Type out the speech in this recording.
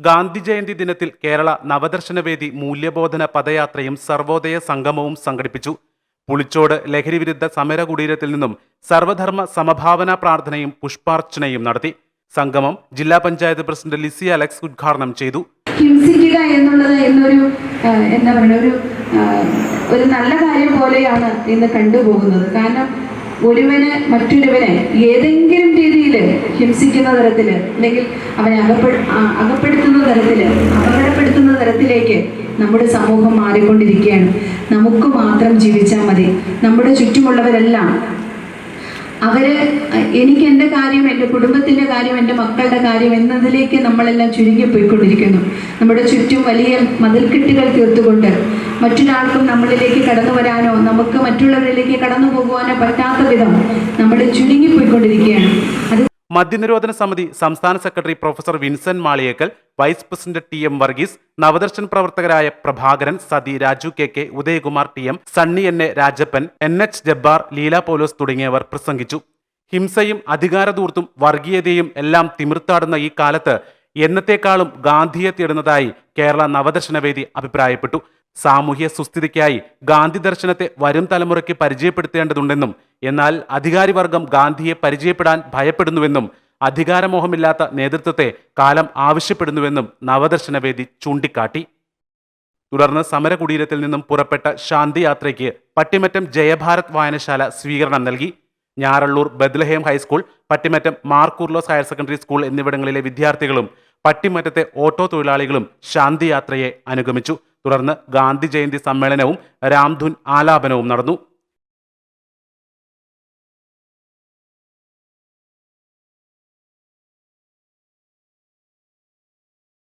ഗാന്ധി ജയന്തി ദിനത്തിൽ കേരള നവദർശനവേദി മൂല്യബോധന പദയാത്രയും സർവോദയ സംഗമവും സംഘടിപ്പിച്ചു. പുളിച്ചോട് ലഹരിവിരുദ്ധ സമര കുടീരത്തിൽ നിന്നും സർവധർമ്മ സമഭാവന പ്രാർത്ഥനയും പുഷ്പാർച്ചനയും നടത്തി. സംഗമം ജില്ലാ പഞ്ചായത്ത് പ്രസിഡന്റ് ലിസി അലക്സ് ഉദ്ഘാടനം ചെയ്തു. ഹിംസിക്കുക എന്നുള്ളത് എന്നൊരു എന്താ പറയുക ഒരു ഒരു നല്ല കാര്യം പോലെയാണ് ഇന്ന് കണ്ടുപോകുന്നത്. കാരണം ഒരുവന് മറ്റൊരുവനെ ഏതെങ്കിലും രീതിയിൽ ഹിംസിക്കുന്ന തരത്തിൽ അല്ലെങ്കിൽ അവനെ അകപ്പെ ആ, അകപ്പെടുത്തുന്ന തരത്തിൽ അപകടപ്പെടുത്തുന്ന തരത്തിലേക്ക് നമ്മുടെ സമൂഹം മാറിക്കൊണ്ടിരിക്കുകയാണ്. നമുക്ക് മാത്രം ജീവിച്ചാൽ മതി. നമ്മുടെ ചുറ്റുമുള്ളവരെല്ലാം അവർ എനിക്ക് എന്റെ കാര്യം എന്റെ കുടുംബത്തിന്റെ കാര്യം എന്റെ മക്കളുടെ കാര്യം എന്നതിലേക്ക് നമ്മളെല്ലാം ചുരുങ്ങി പോയിക്കൊണ്ടിരിക്കുന്നു. നമ്മുടെ ചുറ്റും വലിയ മതിൽക്കെട്ടുകൾ തീർത്തുകൊണ്ട് മറ്റൊരാൾക്കും നമ്മളിലേക്ക് കടന്നു വരാനോ നമുക്ക് മറ്റുള്ളവരിലേക്ക് കടന്നു പോകുവാനോ പറ്റാത്ത വിധം നമ്മൾ ചുരുങ്ങിപ്പോയിക്കൊണ്ടിരിക്കുകയാണ് മദ്യനിരോധന സമിതി സംസ്ഥാന secretary professor Vincent Maliyekkal vice president T M Varghese Navadarshan പ്രവർത്തകരായ Prabhakaran Sathi Raju K K Udayakumar T M Sunny N A Rajappan N H Jabbar Leela Paulose തുടങ്ങിയവർ പ്രസംഗിച്ചു. ഹിംസയും അധികാരദൂർത്തും വർഗീയതയും എല്ലാം തിമിർത്താടുന്ന ഈ കാലത്ത് എന്നത്തെക്കാളും ഗാന്ധിയെ തേടുന്നതായി കേരള നവദർശനവേദി അഭിപ്രായപ്പെട്ടു. സാമൂഹ്യ സുസ്ഥിതിക്കായി ഗാന്ധി ദർശനത്തെ വരും തലമുറയ്ക്ക് പരിചയപ്പെടുത്തേണ്ടതുണ്ടെന്നും എന്നാൽ അധികാരിവർഗം ഗാന്ധിയെ പരിചയപ്പെടാൻ ഭയപ്പെടുന്നുവെന്നും അധികാരമോഹമില്ലാത്ത നേതൃത്വത്തെ കാലം ആവശ്യപ്പെടുന്നുവെന്നും നവദർശനവേദി ചൂണ്ടിക്കാട്ടി. തുടർന്ന് സമരകുടീരത്തിൽ നിന്നും പുറപ്പെട്ട ശാന്തിയാത്രയ്ക്ക് പട്ടിമറ്റം ജയഭാരത് വായനശാല സ്വീകരണം നൽകി. Njarallur Bethlehem high school Pattimattom Mar Coorilose higher secondary school എന്നിവിടങ്ങളിലെ വിദ്യാർത്ഥികളും പട്ടിമറ്റത്തെ ഓട്ടോ തൊഴിലാളികളും ശാന്തിയാത്രയെ അനുഗമിച്ചു. തുടർന്ന് ഗാന്ധി ജയന്തി സമ്മേളനവും രാംധുൻ ആലാപനവും നടന്നു.